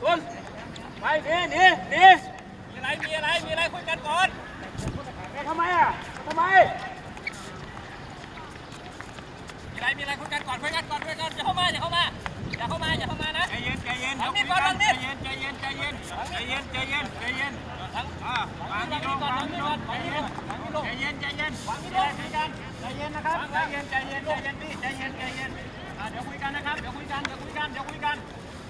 ซุนไปหนีหนีหนีมีอะไร มีอะไร มีอะไรคุยกันก่อนแกทำไมอะทำไม มีอะไร มีอะไรคุยกันก่อนคุยกันก่อนคุยกันอย่าเข้ามาอย่าเข้ามาอย่าเข้ามาอย่าเข้ามานะ ใจเย็น ใจเย็นฟังนี้ก่อนฟังนี้ใจเย็น ใจเย็น ใจเย็น ใจเย็น ใจเย็น ใจเย็นฟังอ่าฟังนี้ก่อนฟังนี้ก่อนฟังนี้ลงฟังนี้ลงใจเย็น ใจเย็นฟังนี้ลงใจเย็นนะครับ ใจเย็น ใจเย็น ใจเย็นพี่ ใจเย็น ใจเย็นอ่าเดี๋ยวคุยกันนะครับ เดี๋ยวคุยกัน เดี๋ยวคุยกัน เดี๋ยวคุยกัน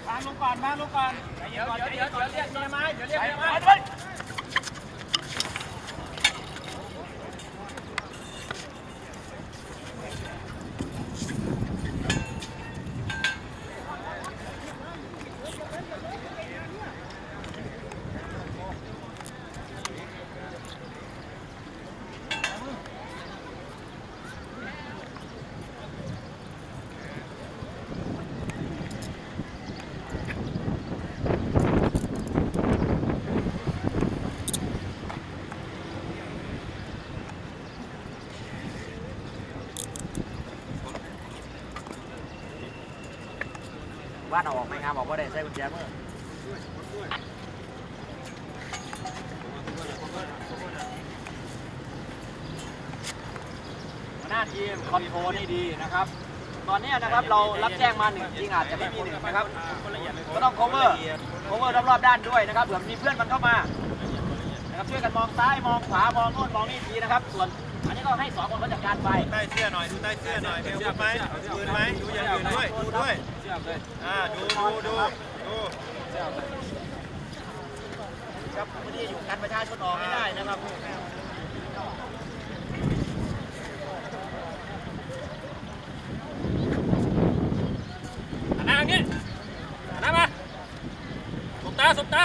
มาลงก่อนวางลงก่อนเย็เดี๋ยวเดี๋ยวเดี๋ยวเดี๋ยวเรียกเมียมาเดี๋ยวเรียกเมียมา บ้านเอาออกไหมครับบอกว่าได้ใส่กุญแจมือหัวหน้าทีมคอนโทรนี่ดีนะครับ ตอนนี้นะครับเรารับแจ้งมาหนึ่งจริงอาจจะไม่มีหนึ่งนะครับก็ต้อง cover cover รอบๆด้านด้วยนะครับเผื่อมีเพื่อนมันเข้ามานะครับช่วยกันมองซ้ายมองขวามองโน่นมองนี่ทีนะครับ ส่วนอันนี้ก็ให้สองคนเขาจัดการไปใต้เสื้อหน่อยดูใต้เสื้อหน่อยมีอาวุธไหมปืนไหมดูอย่างอื่นด้วยดูด้วย เชื่อมเลยอ่าดูดูดูดูครับไม่ได้อยู่กันประชาชนออกไม่ได้นะครับหันหน้าทางนี้หันหน้ามาสบตาสบตา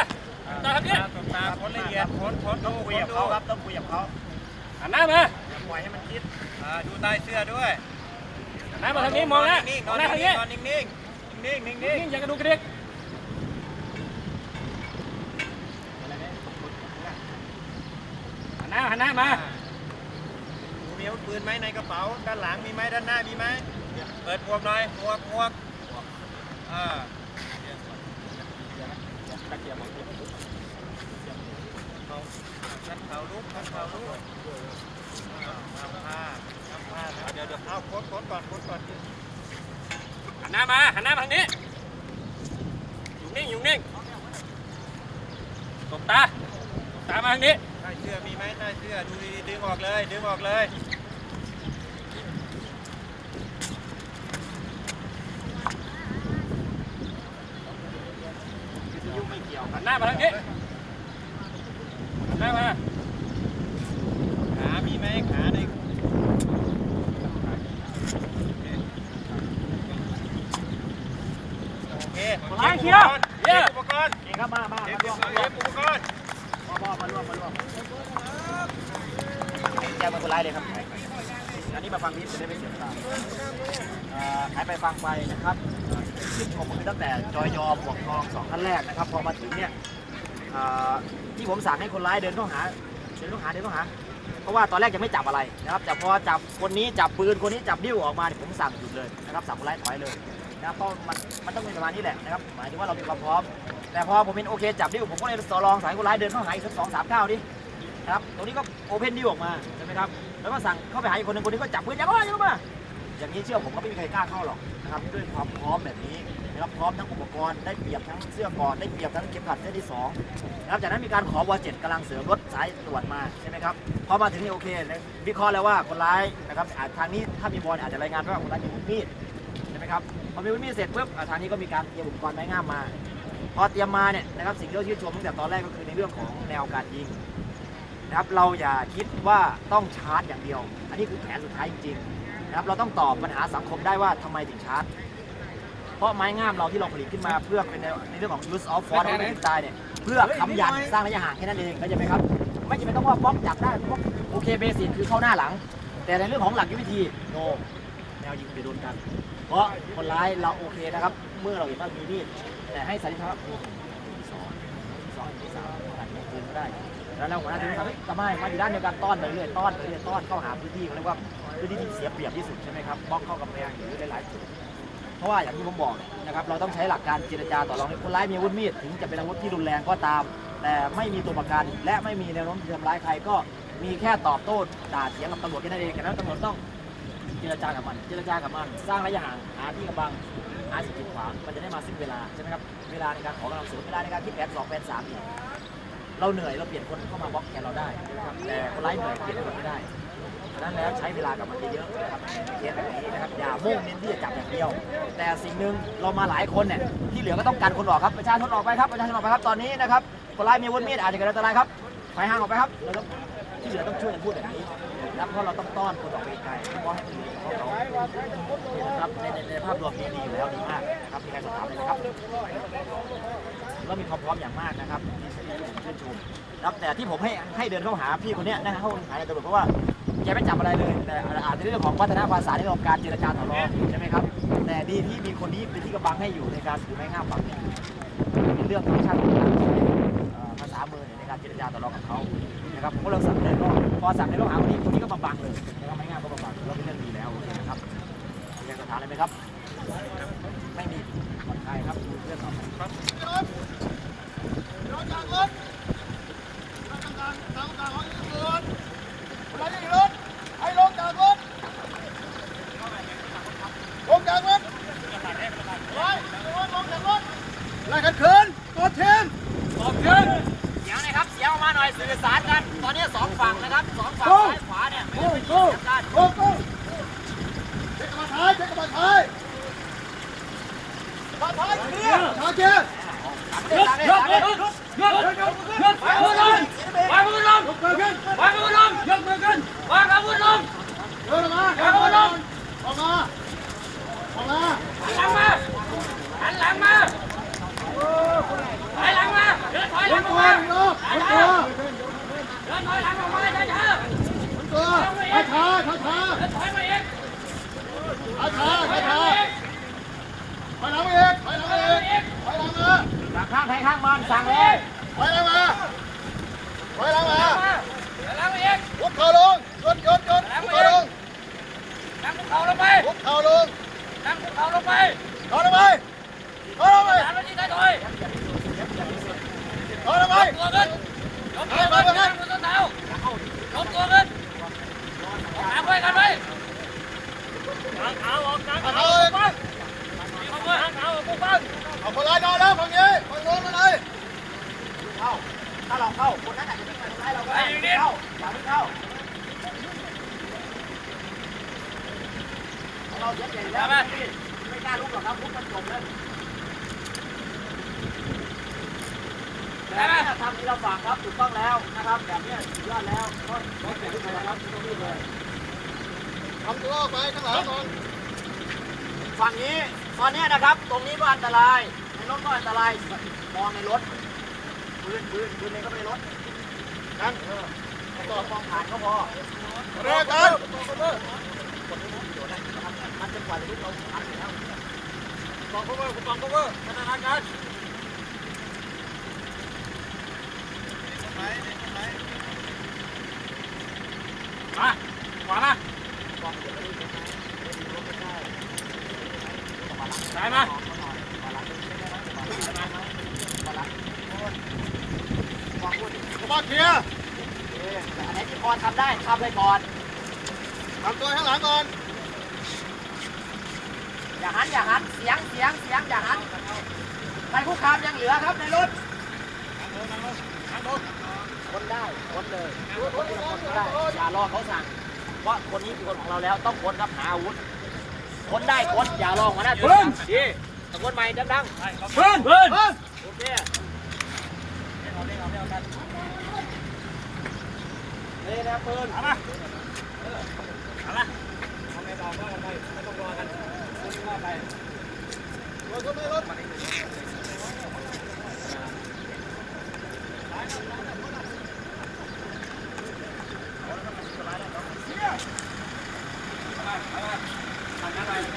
สบตาทางนี้ตาตาค้นละเอียดค้นค้นต้ดูองคุยค้นกับดูเขาครับต้องคุยกับเขาหันหน้ามาอย่าปล่อยให้มันคิดอ่าดูใต้เสื้อด้วยหันหน้ามาทางนี้มองหน้านิ่งมองหน้าทางนี้นอนนิ่งๆ นิ่งนิ่งนิ่งนิ่งอย่ากระดูกกระดิกหันหน้าหันหน้ามามีอาวุธปืนไหมในกระเป๋า ด้านหลังมีไหมด้านหน้ามีไหมเปิดหมวกหน่อยหมวกหมวกอ่าเขาชันเขาลุกชันเขาลุกอ่าทำผ้าทำผ้าเดี๋ยวเดี๋ยวเอาโค้ดโค้ดก่อนโค้ดก่อน นหน้ามาหันหน้ามาทางนี้ อยู่นิ่งอยู่นิ่งสบตาสบตามาทางนี้ใต้เสื้อมีไหมใต้เสื้อดูดีๆดึงออกเลยดึงออกเลยยุ่งไม่เกี่ยวหันหน้ามาทางนี้หันหน้ามาขามีไหมขาในโอเค คนร้ายเคลียร์ เก็บอุปกรณ์ เองครับมามา เก็ มา บ ร่วม เก็บอุปกรณ์ มาร่วมมาร่วมมาร่วม แจ้งมาคนร้ายเลยครับ อันนี้มาฟังนี้จะได้ไม่เสียเวลาหายไปฟังไปนะครับชื่นชมคือตั้งแต่จอยยอมบวกทองสองท่านแรกนะครับ พอมาถึงเนี่ยที่ผมสั่งให้คนร้ายเดินเข้าหา เดินเข้าหาเดินเข้าหา เพราะว่าตอนแรกยังไม่จับอะไรนะครับแต่พอจับคนนี้จับปืนคนนี้จับดิ้วออกมาเนี่ยผมสั่งหยุดเลยนะครับสั่งคนร้ายถอยเลย นะครับเพราะมันมันต้องเป็นประมาณนี้แหละนะครับหมายถึงว่าเรามีความพร้อม แต่พอผมเป็นโอเคจับดิ้วผมก็เลยต่อรองสายคนร้ายเดินเข้าหาอีกสักสองสามเก้าดินะครับตรงนี้ก็โอเพนดิ้วออกมาใช่ไหมครับแล้วก็สั่งเข้าไปหาอีกคนหนึ่งคนนี้ก็จับปืนอย่าเข้าอย่าเข้ามาอย่างนี้เชื่อผมก็ไม่มีใครกล้าเข้าหรอกนะครับด้วยความพร้อมแบบนี้นะครับพร้อมทั้งอุปกรณ์ได้เปรียบทั้งเสื้อก่อนได้เปรียบทั้งเข็มขัดเส้นที่สองนะครับจากนั้นมีการขอวอเจ็ดกำลังเสริมรถสายตรวจมาใช่ไหมครับพอมาถึงนี่โอเควิเคราะห์แล้วว่าคนร้ายนะครับอาจทางนี้ถ้ามีบอลอาจจะรายงานว่าคนร้ายมีมีดใช่ไหมครับ อมีอาวุธมีดเสร็จปุ๊บอ่าทางนี้ก็มีการเตรียมอุปกรณ์ไม้งามมา พอเตรียมมาเนี่ยนะครับสิ่งที่เราชื่นชมตั้งแต่ตอนแรกก็คือในเรื่องของแนวการยิงนะครับเราอย่าคิดว่าต้องชาร์จอย่างเดียว อันนี้คือแผนสุดท้ายจริงๆนะครับเราต้องตอบปัญหาสังคมได้ว่าทำไมถึงชาร์จ เพราะไม้งามเราที่เราผลิตขึ้นมาเพื่อเป็นในในเรื่องของ use of force และสไตล์เนี่ยเพื่อค้ำยันสร้างระยะห่างแค่นั้นเองเข้าใจไหมครับ ไม่จำเป็นต้องว่าบล็อกจับได้บล็อกโอเคเบสิกคือเข้าหน้าหลัง แต่ในเรื่องของหลักยุทธวิธีโนแนวยิงไปโดนกัน เพราะคนร้ายเราโอเคนะครับ เมื่อเราเห็นว่ามีมีดแต่ให้สันนิษฐานว่าโอ้โหมีสองมีสองมีสามขนาดนี้ปืนก็ได้ แล้วเราหัวหน้าทีมก็ทำไมมาอยู่ด้านเดียวกันต้อนไปเรื่อยต้อนไปเรื่อยต้อนเข้าหาพื้นที่เขาเรียกว่าพื้นที่ที่เสียเปรียบที่สุดใช่ไหมครับบล็อกเข้ากำแพงหรือหลายๆจุดเพราะว่าอย่างที่ผมบอกนะครับเราต้องใช้หลักการเจรจาต่อรองคนร้ายมีอาวุธมีดถึงจะเป็นอาวุธที่รุนแรงก็ตาม แต่ไม่มีตัวประกันและไม่มีแนวโน้มจะทำร้ายใครก็มีแค่ตอบโต้ด่าเสียงกับตำรวจแค่นั้นเองแต่นั้นตำรวจต้อง เจรจากับมัน เจรจากับมัน สร้างระยะห่างหาที่กำบังหาสิ่งกีดขวางมันจะได้มาสิ้นเวลาใช่ไหมครับเวลาในการขอกำลังเสริมเวลาในการคิดแผนสองแผนสามเนี่ยเราเหนื่อยเราเปลี่ยนคนเข้ามาบล็อกแทนเราได้ครับแต่คนร้เหนื่อยเปลี่ยนคนไม่ได้นั้นแล้วใช้เวลากับมันเยอะๆนะครับเคสแบบนี้นะครับอย่ามุ่งเน้นที่จะจับอย่างเดียว แต่สิ่งหนึ่งเรามาหลายคนเนี่ยที่เหลือก็ต้องการคนออกครับประชาชนออกไปครับประชาชนออกไปครับตอนนี้นะครับคนร้มีวุธมีดอาจจะเกิดอันตรายครับไปห่างออกไปครับเราต้องที่เหลือต้องช่วยกันพูดแบบนี้ แล้วเพราะเราต้องต้อนคนออกไปไกลเพราะให้คนอื่นเขาเขานะครับในในภาพรวมนี้ดีอยู่แล้วดีมากนะครับมีการสอบถามเลยนะครับก็มีความพร้อมอย่างมากนะครับที่ผมชื่นชมนะครับแต่ที่ผมให้ให้เดินเข้าหาพี่คนนี้นะฮะเขาหาในตำรวจเพราะว่าแกไม่จับอะไรเลยแต่อาจจะเรื่องของวัฒนภาษาในเรื่องของการเจรจาต่อรองใช่ไหมครับ แต่ดีที่มีคนนี้เป็นที่กำบังให้อยู่ในการถือไม้งามบังเนี่ยเป็นเรื่องธรรมชาติของการใช้เอ่อภาษามือน การเจรจาต่อรองกับเขานะครับผมก็เราสั่งเด้ก็พอสั่งในโลกหาคนนี้คนนี้ก็บาบังเลยนะครับไม่ง่ายก็บาบังเราเป็นเรื่องดีแล้วนะครับมีการสถามอะไรไหมครับ ไม่มีปลอนคลายครับเรื่องต่อไปครับไล่กันคืนตัวทีม ออกขึ้น เสียงนะครับเสียงออกมาหน่อย สื่อสารกัน ตอนนี้สองฝั่งนะครับสองฝั่งซ้ายขวาเนี่ยไม่โก้ได้โก้เสียงกันโก้โก้เช็คกระบะท้ายเช็คกระบะท้ายกระบะท้ายเคลียร์ท้ายเคลียร์หยุดหยุดหยุดหยุดหยุดหยุดวางมือลงวางมือลง ยกมือขึ้น วางมือลงยกมือขึ้นวางอาวุธลง เดินออกมา เดินออกมา ออกมาออกมา หันหลังมาหันหลังมาถอยหลังมาเดินถอยห ย ลัง ก ออก ตัว มา อีกรอบยกตัว เดินถอยหลังออกมาช้าช้าย กตัวช้าช้าช้าช้า เดินถอยมาอีก ช้าช้าถอยหลัช้างมาอีกไปหลังมาอีกไปหลังมาอีกไปหลังมาสั่งข้างใครข้างมันสั่งเลยไปหลังมาไปหลังมาถอยหลังมาอีกหุบเข่าลงยดยดยดหุบเข่าลงนั่งคุกเข่าลงไปหุบเข่าลงนั่งคุกเข่าลงไปนอนลงไปนอนลงไปหันมาที่ท้ายถอยนอนลงไปตัวขึ้นยกตัวขึ้นนั่งบนต้นเท้ายกตัวขึ้นหางไว้กันไว้หางขาออกหางขาเอาอเลอยกไปมีคนว่าหางขาออกปุ๊บปั๊บ เอาคนร้ายนอนแล้วฝั่งนี้ฝั่งโน้นมาเลยเข้าถ้าเราเข้าคนนั้นอาจจะไม่มาทำร้ายเราก็ได้เข้าอย่าเพิ่งเข้าเราเสียใจแล้วไม่กล้าลุกหรอกครับลุกมันจบแล้วแต่เนี่ยทำที่เราฝากครับถูกต้องแล้วนะครับแบบนี้สุดยอดแล้วก็ขอแข่งทุกคนนะครับต้องรีบเลย ทำตัวออกไปข้างหลังก่อนฝั่งนี้ตอนนี้นะครับ ตรงนี้ก็อันตราย ในรถก็อันตราย มองในรถปืนปืนปืนในก็ไม่ในรถนั่นเออต่อมองผ่านก็พอเรียกกันมันจะกว่าจะลุกเราผ่านแล้วกอง cover กอง cover พัฒนาการมาขวามา ซ้ายมากระบเคลียร์อันไหนที่พอทำได้ทำเลยก่อนทำตัวข้างหลังก่อน อย่าหันอย่าหันเสียงเสียงเสียงอย่าหันใครคุกคามยังเหลือครับในรถคนได้คนเลยคนได้อย่ารอเขาสั่ง เพราะคนนี้คือคนของเราแล้วต้องคนครับหาอาวุธ คนได้คนอย่ารอหัวหน้าทีมดีตะโกนใหม่ดังเพื่อนเพื่อนๆโอเคเอาเล่นเอาเล่นเอากันนี่นะปืนเอามาเอาละเอาไม่บอกว่ากันไปไม่ต้องรอกันว่าไป รถก็ไม่รถ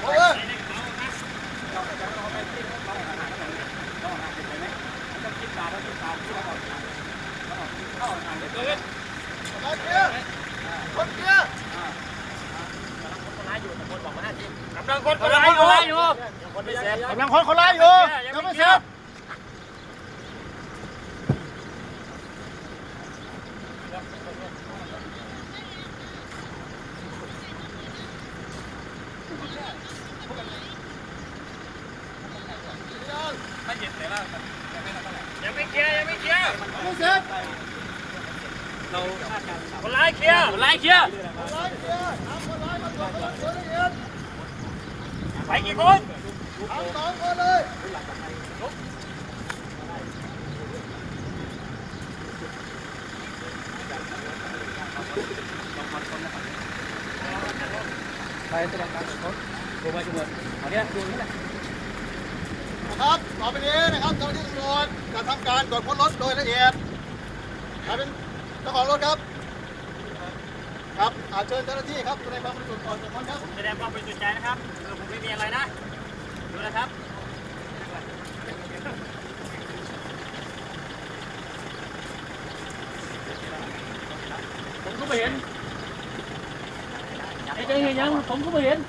โอ้ย เกิน กำลังคนคนร้ายอยู่ ยั ยัง ง ไม่ ไม่ เสร็ เสร็ จ จ ยังไม่เคลียร์ยังไม่เคลียร์ ไม่เสร็จ เราคนร้ายเคลียร์คนร้ายเคลียร์คนร้ายเคลียร์ทำคนร้ายมาตรวจสอบโดยละเอียดไปกี่คนทำสองคนเลยไปแสดงการขอโทษดูไปดูไปเอาเนี้ยดูนี่แหละนะครับต่อไปนี้นะครับเจ้าหน้าที่ตำรวจจะทำการตรวจค้นรถโดยละเอียดใครเป็น เจ้าของรถครับ ครับอาเชิญเจ้าหน้าที่ครับแสดงความบริสุทธิ์ก่อนตรวจค้นครับ แสดงความบริสุทธิ์ใจนะครับเออผมไม่มีอะไรนะ ดูนะครับ ผมก็ไม่เห็นไอ้เจะเห็นยัง ผมก็ไม่เห็น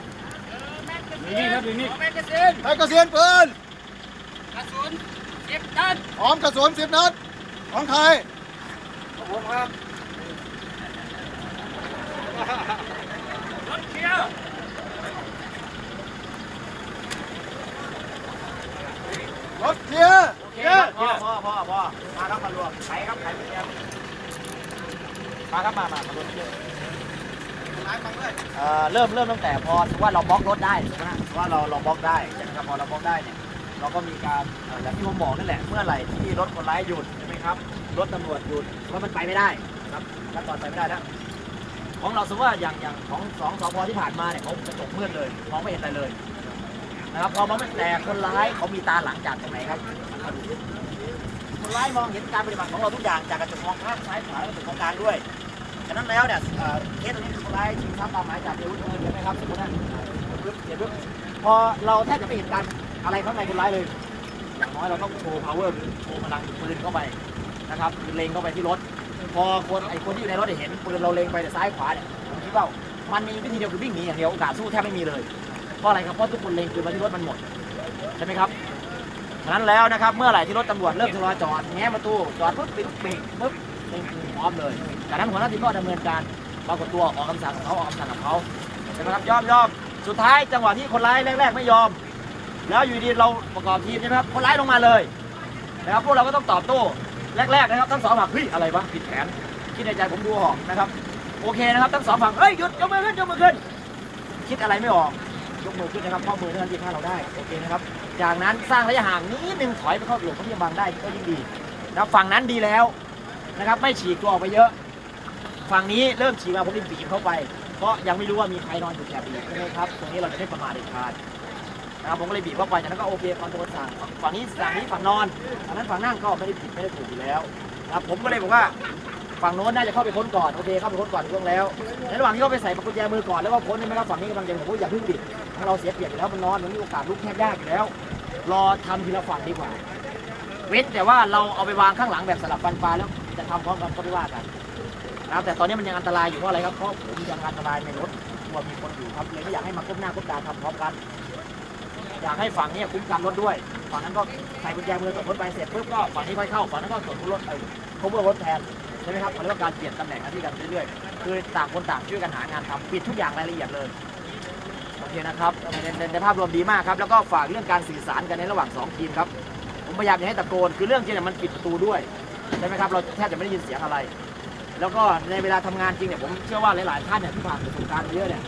นี่ครับนี่แมกกาซีนใช้กระเสียนปืนกระสุนสิบนัดพร้อมกระสุนสิบนัด ของใคร ผมครับรถเคลียร์รถเคลียร์เคลียร์พ่อพ่อพ่อพ่อมาครับมารวมใครครับใครเป็นแกมาครับมามามารวมเยอะเเริ่มเริ่มตั้งแต่พอถือว่าเราบล็อกรถได้ใช่ไหมฮะว่าเราเราบล็อกได้ใช่ไหมครับพอเราบล็อกได้เนี่ยเราก็มีการเอ่ออย่างที่ผมบอกนั่นแหละเมื่อไหร่ที่รถคนร้ายหยุด ครับรถตำรวจหยุดรถมันไปไม่ได้ครับขั้นตอนไปไม่ได้แล้วของเราสมมติว่าอย่างอย่างของสองสพที่ผ่านมาเนี่ยเขากระจกมืดเลยมองไม่เห็นอะไรเลยนะครับพอมองไม่แต่คนร้ายเขามีตาหลังจากตรงไหนครับคนร้ายมองเห็นการปฏิบัติของเราทุกอย่างจากกระจกมองข้างซ้ายขวาและกระจกมองกลางด้วยฉะนั้นแล้วเนี่ยเคสตรงนี้คือคนร้ายชิงทรัพย์ตามหมายจับเดียววุฒิปืนใช่ไหมครับสมมตินะปึ๊บเดี๋ยวปึ๊บพอเราแทบจะไม่เห็นการอะไรข้างในคนร้ายเลย อย่างน้อยเราต้องโชว์ power หรือโชว์พลังปืนเข้าไป นะครับเล็งเข้าไปที่รถ พอคนไอ้คนที่อยู่ในรถเห็นปืนเราเล็งไปแต่ซ้ายขวาเนี่ยผมคิดว่ามันมีวิธีเดียวคือวิ่งหนีอย่างเดียวโอกาสสู้แทบไม่มีเลยเพราะอะไรครับเพราะทุกคนเล็งปืนมาที่รถมันหมดใช่ไหมครับฉะนั้นแล้วนะครับเมื่อไหร่ที่รถตำรวจเริ่มชะลอจอดแง้มประตูจอดปุ๊บปิดเบรกปุ๊บเร่งมือพร้อมเลยจากนั้นหัวหน้าทีมก็ดำเนินการปรากฏตัวออกคำสั่งของเขาออกคำสั่งของเขาใช่ไหมครับยอมยอมสุดท้ายจังหวะที่คนร้ายแรกๆไม่ยอม แล้วอยู่ดีเราประกอบทีมใช่ไหมครับคนร้ายลงมาเลยนะครับพวกเราก็ต้องตอบโต้ แรกๆนะครับทั้งสองฝั่งเฮ้ยอะไรวะผิดแผนคิดในใจผมดูออกนะครับ โอเคนะครับทั้งสองฝั่งเฮ้ยหยุดยกมือขึ้นยกมือขึ้น คิดอะไรไม่ออกยกมือขึ้นนะครับข้อมือเท่านั้นที่ฆ่าเราได้โอเคนะครับจากนั้นสร้างระยะห่างนิดนึงถอยไปเข้าหลบเขาที่ยังบังได้ก็ยิ่งดีนะครับฝั่งนั้นดีแล้วนะครับ ไม่ฉีกตัวออกไปเยอะ ฝั่งนี้เริ่มฉีกมาผมรีบบีบเข้าไปเพราะยังไม่รู้ว่ามีใครนอนอยู่แถบนี้ใช่ไหมครับตรงนี้เราจะได้ประมาทเด็ดขาด นะครับผมก็เลยบีบเข้าไปจากนั้นก็โอเคฟังตัวสั่งฝั่งนี้ฝั่งนี้ฝั่งนอนฝั่งนั้นฝั่งนั่งก็ไม่ได้ผิดไม่ได้ถูกอยู่แล้วนะครับผมก็เลยบอกว่าฝั่งโน้นน่าจะเข้าไปค้นก่อนโอเคเข้าไปค้นก่อนช่วงแล้วในระหว่างที่เขาไปใส่กุญแจมือก่อนแล้วก็ค้นใช่ไหมครับฝั่งนี้กำลังจะผมว่าอย่าเพึ่งดิถ้าเราเสียเปรียบอยู่แล้วมันนอนมันมีโอกาสลุกแทบยากอยู่แล้ว รอทำทีละฝั่งดีกว่า เว้นแต่ว่าเราเอาไปวางข้างหลังแบบสลับฟันปลาแล้วจะทำพร้อมกันก็ไม่ว่ากันนะครับแต่ตอนนี้มันยังอันตรายอยู่เพราะอะไรครับเพราะผมยังอันตรายในรถกลัวมีคนอยู่ครับเลยไม่อยากให้มาก้มหน้าก้มตาทำพร้อมกัน อยากให้ฝั่งนี้คุ้มกันรถด้วยฝั่งนั้นก็ใส่กุญแจมือตรวจรถไปเสร็จปุ๊บก็ฝั่งนี้ค่อยเข้าฝั่งนั้นก็ตรวจรถไอ้ cover รถแทนใช่ไหมครับเขาเรียกว่าการเปลี่ยนตำแหน่งหน้าที่กันเรื่อยๆคือต่างคนต่างช่วยกันหางานทำปิดทุกอย่างรายละเอียดเลยโอเคนะครับในภาพรวมดีมากครับแล้วก็ฝากเรื่องการสื่อสารกันในระหว่างสองทีมครับผมพยายามจะให้ตะโกนคือเรื่องจริงเนี่ยมันปิดประตูด้วยใช่ไหมครับเราแทบจะไม่ได้ยินเสียงอะไร แล้วก็ในเวลาทำงานจริงเนี่ยผมเชื่อว่าหลายๆท่านเนี่ยที่ผ่านประสบการณ์มาเยอะเนี่ย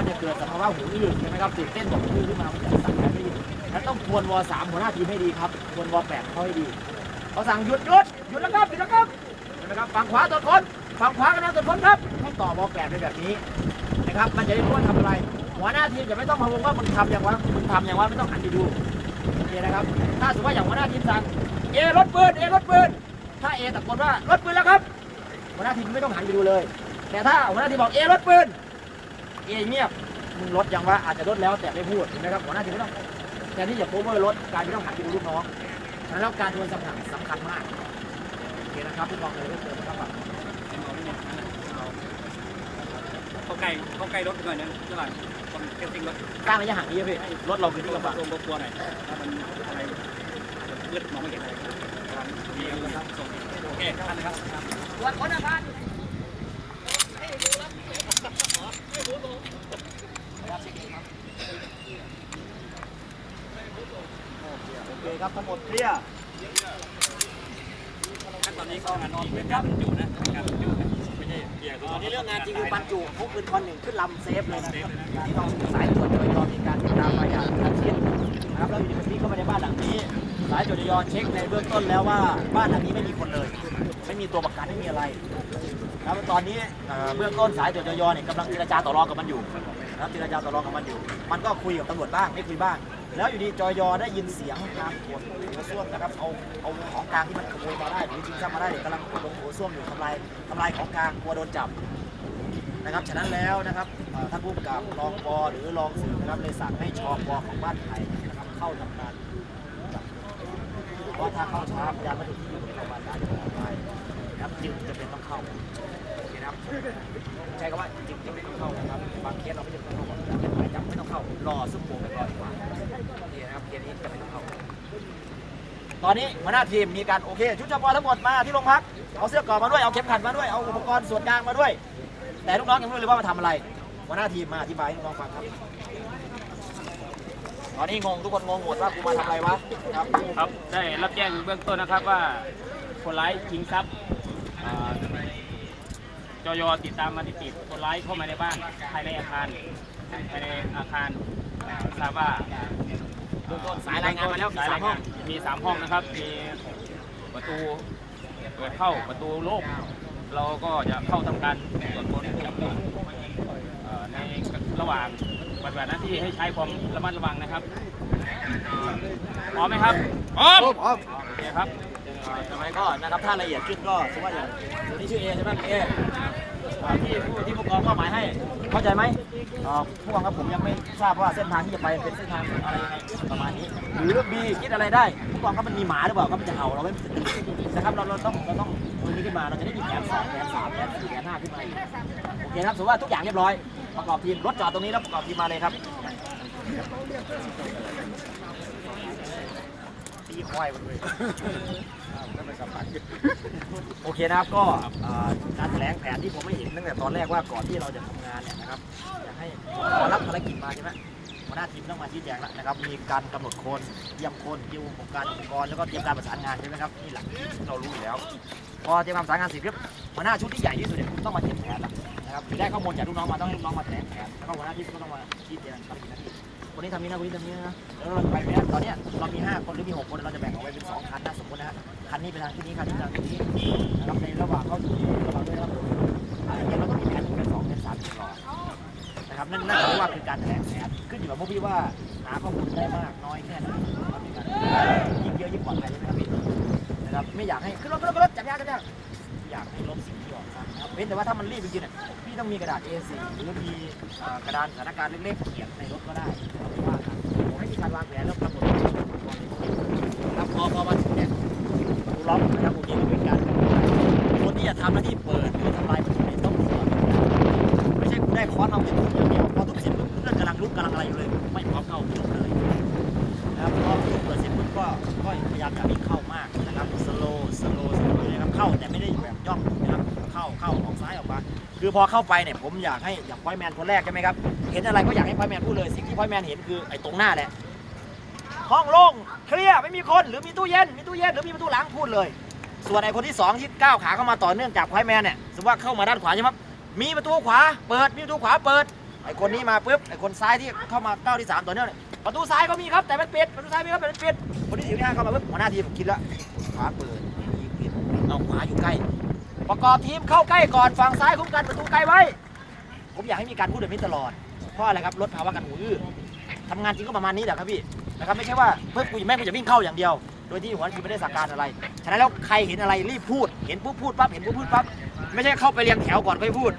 มันจะเกิดสภาวะหูอื้อใช่ไหมครับตื่นเต้นแบบหูอื้อขึ้นมามันจะสั่งการไม่ดีแล้วต้องทวนวสามหัวหน้าทีมให้ดีครับทวนวแปดเขาให้ดีเขาสั่งหยุดหยุดหยุดแล้วครับหยุดแล้วครับนะครับฝั่งขวาตรวคนฝั่งขวากำลังตรวคนครับให้ต่อวอแปดไปแบบนี้นะครับ มันจะได้รู้ว่าทำอะไร หัวหน้าทีมจะไม่ต้องมาวนว่ามึงทำอย่างวะมึงทำอย่างวะไม่ต้องหันไปดูโอเคนะครับ ถ้าสมมติว่าอย่างหัวหน้าทีมสั่งเอรถปืนเอรถปืนถ้าเอตะโกนว่ารถปืนแล้วครับหัวหน้าทีมไม่ต้องหันไปดูเลย แต่ถ้าหัวหน้าทีมบอกเอรถปืน เอเงียบมึงรถยังวะอาจจะรถแล้วแต่ไม่พูดเห็นไหมครับหัวหน้าทีมไม่ต้องแทนที่จะโคเวอร์รถการไม่ต้องหันไปดูลูกน้องฉะนั้นแล้วการทวนสำคัญสำคัญมากโอเคนะครับทุกกองเลยก็เจอนะครับผมใกล้เข้าใกล้รถไปหน่อยนึงระหว่างคนเก็ตติ้งรถสร้างระยะห่างนี้พี่รถเราคือที่ที่กำบังรวมรบกวนหน่อยถ้ามันอะไรมืดมองไม่เห็นอะไรดีครับส่งโอเคท่านนะครับวันคนอาคาร โอเคครับทั้งหมดเคลียร์ขั้นตอนนี้ก็งานนเป็นการบรรจุนะการบรรจุนะไม่ใช่เพียงตอนนี้เรื่องงานจริงคือบรรจุพวกปืนคอนหนึ่งขึ้นลำเซฟเลยนะครับที่ต้องสายตรวจโดยตอนมีการติดตามมาอย่างทันทีนะครับแล้วอยู่ดีๆเข้ามาในบ้านหลังนี้สายตรวจโดยเช็คในเบื้องต้นแล้วว่าบ้านหลังนี้ไม่มีคนเลย ไม่มีตัวประกันไม่มีอะไร แล้วตอนนี้เบื้องต้นสายตรวจโดยเนี่ยกำลังเจรจาต่อรองกับมันอยู่นะครับเจรจาต่อรองกับมันอยู่ มันก็คุยกับตำรวจบ้างไม่คุยบ้าง แล้วอยู่ดีจอยอได้ยินเสียงการขนหัวส้วมนะครับเอาเอาของกลางที่มันขโมยมาได้หรือจริงๆมาได้เนี่ยกำลังขนลงหัวส้วมอยู่ทำลายทำลายของกลางกลัวโดนจับนะครับฉะนั้นแล้วนะครับท่านผู้กำกับรองปอหรือรองสืบนะครับเลยสั่งให้ชอปอของบ้านไผ่นะครับเข้าทำการเพราะถ้าเข้าช้าพยานวัตถุที่อยู่ในโรง จึงจะเป็นต้องเข้าโอเคนะครับใช้คำว่าจึงจะเป็นต้องเข้านะครับบางเคสเราไม่จำเป็นต้องเข้าอย่างเช่นหมายจับไม่ต้องเข้ารอซึ่งโมงไปก่อนดีกว่านี่นะครับเคสนี้จะไม่ต้องเข้า ตอนนี้หัวหน้าทีมมีการโอเค ชุดเฉพาะทั้งหมดมาที่โรงพักเอาเสื้อกราะมาด้วยเอาเข็มขัดมาด้วยเอาอุปกรณ์ส่วนกลางมาด้วย แต่ลูกน้องยังไม่รู้เลยว่ามาทำอะไรหัวหน้าทีมมาอธิบายให้ลูกน้องฟังครับ ตอนนี้งงทุกคนงงหมดว่ากูมาทำอะไรวะครับ ครับได้รับแจ้งเบื้องต้นนะครับว่าคนร้ายชิงทรัพย์ จอ่าจยติดตามมาติดติดๆคนร้ายเข้ามาในบ้านภายในอาคารภายในอาคารทราบว่าเบื้องต้นสายรายงานมาแล้วมีสายสามรายห้งาองนมีสามห้องนะครับ มีประตูเปิดเข้าประตูโล่งเราก็จะเข้าทำการตรวจค้นจับกลุ่มเอ่อในระหว่างปฏิบัติหน้าที่ให้ใช้ความระมัดระวังนะครับพร้อมไหมครับพร้อมพร้อมโอเคครับ ทำไมก็นะครับถ้าละเอียดขึ้นก็สมมติว่าอย่างตัวนี้ชื่อเอใช่ไหมเออ่าที่ผู้ที่ผู้กองมอบหมายให้เข้าใจไหมอ่าผู้กองครับผมยังไม่ทราบว่าเส้นทางที่จะไปเป็นเส้นทางอะไรยังไงประมาณนี้ หรือบีคิดอะไรได้ ผู้กองครับมันมีหมาหรือเปล่าครับมันจะเห่าเราไม่นะครับเราเราต้องเราต้องตัวนี้ขึ้นมาเราจะได้มีแผนสองแผนสามแผนสี่แผนห้าขึ้นมาอีกโอเคครับสมมติว่าทุกอย่างเรียบร้อยประกอบทีมรถจอดตรงนี้แล้วประกอบทีมมาเลยครับตีควายมันเลย โอเคนะครับก็การแถลงแผนที่ผมไม่เห็นตั้งแต่ตอนแรกว่าก่อนที่เราจะทำงานเนี่ยนะครับอยากให้พอรับภารกิจมาใช่ไหมหัวหน้าทีมต้องมาชี้แจงแล้วนะครับ มีการกำหนดคนเตรียมคนเตรียมอุปกรณ์อุปกรณ์แล้วก็เตรียมการประสานงานใช่ไหมครับนี่หลักเรารู้อยู่แล้ว พอเตรียมการประสานงานเสร็จปุ๊บหัวหน้าชุดที่ใหญ่ที่สุดเนี่ยต้องมาเขียนแผนแล้วนะครับคือได้ข้อมูลจากลูกน้องมาต้องให้ลูกน้องมาแถลงแผนแล้วก็หัวหน้าทีมก็ต้องมาชี้แจงภารกิจหน้าที่คนนี้ทำนี้นะคนนี้ทำนี้นะแล้วเราไปไหมตอนนี้เรามีห้าคนหรือมีหกคนเราจะแบ่งออกไปเป็นสองคันนะสมมตินะฮะ คันนี้ไปทางที่นี้คันนี้ทางที่นี้นะครับในระหว่างเข้าสู่ระหว่างด้วยครับอะไรเงี้เราต้องมีแผนหนึ่งแผนสองแผนสามแผนสี่นะครับนั่นนั่นคือว่าคือการแถลงแผนขึ้นอยู่กับพวกพี่ว่าหาข้อมูลได้มากน้อยแค่ไหนครับในการยิ่งเยอะยิ่งปลอดภัยใช่ไหมครับพี่นะครับไม่อยากให้ขึ้นรถขึ้นรถขึ้นรถจับยากจับยากอยากให้ลบสิ่งที่ออกนะครับเว้นแต่ว่าถ้ามันรีบจริงๆเนี่ยพี่ต้องมีกระดาษ A4 หรือมีกระดานสถานการณ์เล็กๆเขียนในรถก็ได้ว่ากันผมไม่มีการวางแผนแล้วกำหนดครับพอพอมาถึงเนี่ย ล็อกนะครับโอเคก็เป็นการคนที่จะทำหน้าที่เปิดหรือทำลายประตูเนี่ยต้องดูก่อนไม่ใช่คุณได้ค้อนเอาไปทุบอย่างเดียวพอทุบเสร็จปุ๊บเพื่อนกำลังลุกกำลังอะไรอยู่เลย ไม่พร้อมเข้าจบเลยนะครับพอเปิดเสร็จปุ๊บก็ก็พยายามอย่าวิ่งเข้ามากนะครับสโลสโลสโลเลยนะครับ เข้าแต่ไม่ได้แบบย่องนะครับเข้าเข้าออกซ้ายออกมาคือพอเข้าไปเนี่ยผมอยากให้อย่างพอยแมนคนแรกใช่ไหมครับเห็นอะไรก็อยากให้พอยแมนพูดเลยสิ่งที่พอยแมนเห็นคือไอ้ตรงหน้าแหละ ห้องโล่งเคลียร์ไม่มีคนหรือมีตู้เย็นมีตู้เย็นหรือมีประตูหลังพูดเลย ส่วนไอ้คนที่สองที่ก้าวขาเข้ามาต่อเนื่องจากควายแมนเนี่ยสมมติว่าเข้ามาด้านขวาใช่ไหมมีประตูขวาเปิดมีประตูขวาเปิดไอ้คนนี้มาปุ๊บไอ้คนซ้ายที่เข้ามาก้าวที่สามต่อเนื่องเนี่ยประตูซ้ายก็มีครับแต่มันปิดประตูซ้ายมีครับแต่มันปิดคนที่สี่ที่ห้าเข้ามาปุ๊บหัวหน้าทีมผมคิดแล้วขวาเปิดยิงปิดเอาขวาอยู่ใกล้ ประกอบทีมเข้าใกล้ก่อนฝั่งซ้ายคุ้มกันประตูไกลไว้ ผมอยากให้มีการพูดแบบนี้ตลอดเพราะอะไรครับลดภาวะการหูอื้อ ทำงานจริงก็ประมาณนี้แหละครับพี่นะครับไม่ใช่ว่าเพิ่งกูแม่งกูจะวิ่งเข้าอย่างเดียว โดยที่หัวหน้าทีมไม่ได้สั่งการอะไร ฉะนั้นแล้วใครเห็นอะไรรีบพูด เห็นปุ๊บพูดปั๊บเห็นปุ๊บพูดปั๊บไม่ใช่เข้าไปเรียงแถวก่อนค่อยพูด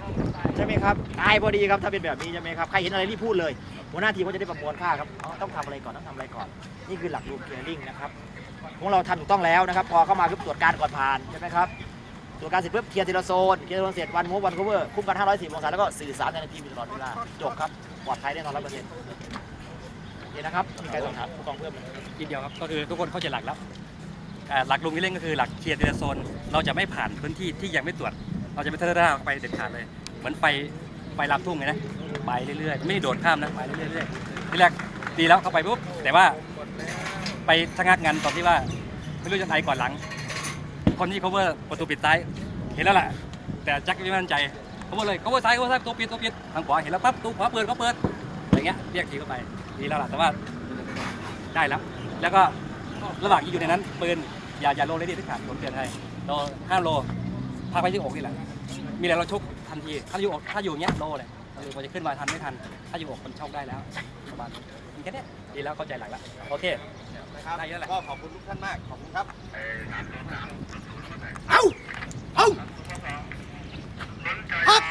ใช่ไหมครับตายพอดีครับถ้าเป็นแบบนี้ใช่ไหมครับใครเห็นอะไรรีบพูดเลยหัวหน้าทีมก็จะได้ประมวลค่าครับอ๋อต้องทำอะไรก่อนต้องทำอะไรก่อน นี่คือหลักรูมเกลิ่งนะครับของเราทำถูกต้องแล้วนะครับ พอเข้ามาปุ๊บตรวจการก่อนผ่านใช่ไหมครับตัวจการเสร็จปุ๊บเคลียร์ทีละโซนเคลียร์ทีละโซนเสร็จวันมูฟวันคูเวอร์คุ้มกัน510องศาแล้วก็สื่อสารกันในทีมอยู่ตลอดเวลาจบครับปลอดภัยแน่นอนร้อยเปอร์เซ็นต์ โอเคนะครับมีใครต้องถามผู้กองเพิ่มไหมทีเดียวครับก็คือทุกคนเข้าใจหลักแล้วอ่าหลักลุงที่เล่นก็คือหลักเคลียร์ทีลโซน เราจะไม่ผ่านพื้นที่ที่ยังไม่ตรวจ เราจะไม่ทะเลาะไปเด็ดขาดเลย เหมือนไฟไฟลามทุ่งไงนะไปเรื่อยๆ ไม่ได้โดดข้ามนะไปเรื่อยๆเรื่อยๆทีแรกดีแล้วเข้าไปปุ๊บแต่ว่าไปชะงักงันตอนที่ว่าไม่รู้จะไหนก่อนหลัง คนที่ cover ประตูปิดซ้ายเห็นแล้วแหละแต่แจ็คไม่มั่นใจ cover เลย cover ซ้าย cover ซ้ายประตูปิดประตูปิดทางขวาเห็นแล้วปั๊บประตูขวาเปิดก็เปิดอย่างเงี้ยเรียกทีเข้าไป นี้แล้วล่ะแต่ว่าได้แล้ว แล้วก็ระหว่างที่อยู่ในนั้นปืนอย่าอย่าโลเลยดิที่ขาดผมเตือนให้โลห้าโลพาไปที่อกนี่แหละ มีแะไรเราชกทันที ถ้าอยู่อกถ้าอยู่เงี้ยโลเลยคือมันจะขึ้นมาทันไม่ทัน ถ้าอยู่อกมันชกได้แล้วประมาณนี้แค่นี้ดีแล้วเข้าใจหลักแล้วโอเคนะครับได้เยอะแหละก็ขอบคุณทุกท่านมาก ขอบคุณครับ เอ้า เอ้าครับ